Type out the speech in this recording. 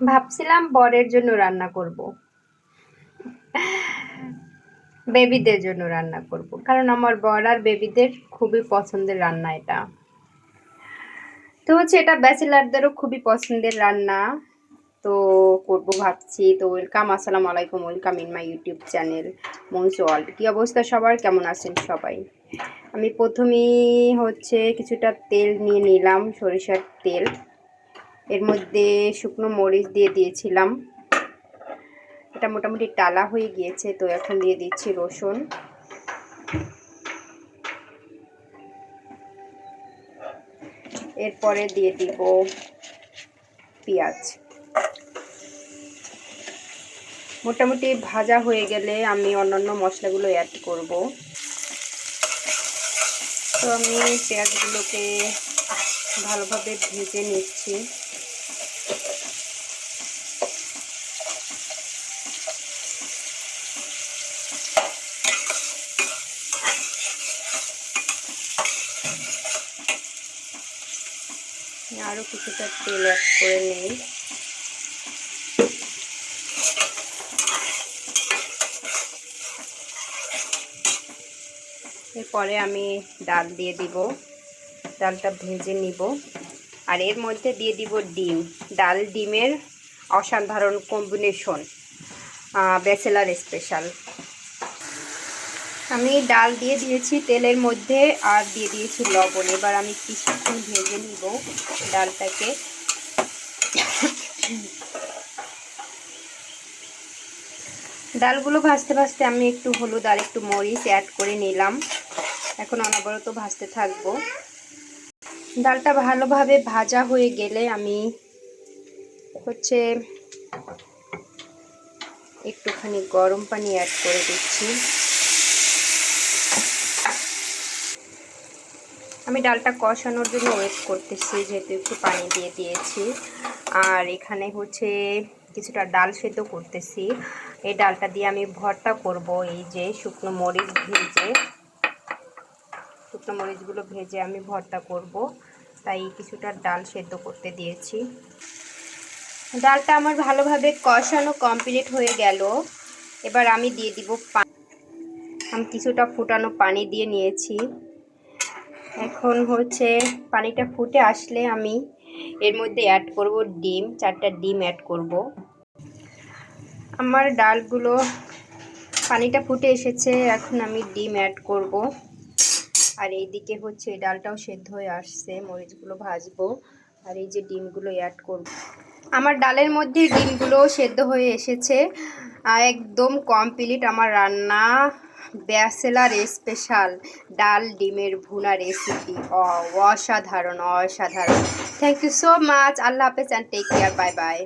ভাবছিলাম বরের জন্য রান্না করব। বেবিদের জন্য রান্না করব। কারণ আমার বর আর বেবিদের খুবই পছন্দের রান্না এটা। তো হচ্ছে এটা ব্যাচেলারদেরও খুবই পছন্দের রান্না। তো করব ভাবছি। তো ওয়েলকাম, আসসালামু আলাইকুম, welcome in my YouTube channel Monsu world. কী অবস্থা সবার? কেমন আছেন সবাই? আমি প্রথমেই হচ্ছে কিছুটা তেল নিয়ে নিলাম, সরিষার তেল। এর মধ্যে শুকনো মরিচ দিয়ে দিয়েছিলাম। এটা মোটামুটি টালা হয়ে গিয়েছে, তো এখন দিয়ে দিচ্ছি রসুন। এরপরে দিয়ে দিব পেঁয়াজ। মোটামুটি ভাজা হয়ে গেলে আমি অন্যান্য মশলাগুলো অ্যাড করব। তো আমি পেঁয়াজগুলোকে ভালোভাবে ভেজে নিচ্ছি। আরও কিছুটা তেল অ্যাড করে নেই। এরপরে আমি ডাল দিয়ে দিব। ডালটা ভেজে নিব। আর এর মধ্যে দিয়ে দিব ডিম। ডাল ডিমের অসাধারণ কম্বিনেশন ব্যাচেলার স্পেশাল আমি ডাল দিয়ে দিয়েছি তেলের মধ্যে আর দিয়ে দিয়েছি লবণ। এবার আমি কিছুক্ষণ ভেজে নিব ডালটাকে। ডালগুলো ভাজতে ভাজতে আমি একটু হলুদ আর একটু মরিচ অ্যাড করে নিলাম। এখন অনবরত ভাজতে থাকব। ডালটা ভালোভাবে ভাজা হয়ে গেলে আমি হচ্ছে একটুখানি গরম পানি অ্যাড করে দিচ্ছি। আমি ডালটা কষানোর জন্য ওয়েট করতেছি, যেহেতু একটু পানি দিয়ে দিয়েছি। আর এখানে হচ্ছে কিছুটা ডাল সেদ্ধ করতেছি। এই ডালটা দিয়ে আমি ভর্তা করব, এই যে শুকনো মরিচ ভেজে। শুকনো মরিচগুলো ভেজে আমি ভর্তা করব, তাই কিছুটা ডাল সেদ্ধ করতে দিয়েছি। ডালটা আমার ভালোভাবে কষানো কমপ্লিট হয়ে গেল। এবার আমি দিয়ে দিব পানি আমি কিছুটা ফুটানো পানি দিয়ে নিয়েছি। এখন হচ্ছে পানিটা ফুটে আসলে আমি এর মধ্যে অ্যাড করব ডিম, চারটা ডিম অ্যাড করব। আমার ডালগুলো পানিটা ফুটে এসেছে, এখন আমি ডিম অ্যাড করব। আর এইদিকে হচ্ছে ডালটাও সেদ্ধ হয়ে আসছে, মরিচগুলো ভাজবো, আর এই যে ডিমগুলো অ্যাড করব। আমার ডালের মধ্যে ডিমগুলো সেদ্ধ হয়ে এসেছে। একদম কমপ্লিট আমার রান্না ব্যাসেলার স্পেশাল ডাল, ডিমের ভুনা রেসিপি অসাধারণ অসাধারণ। থ্যাংক ইউ সো মাচ আল্লাহ হাফেজ and take care bye bye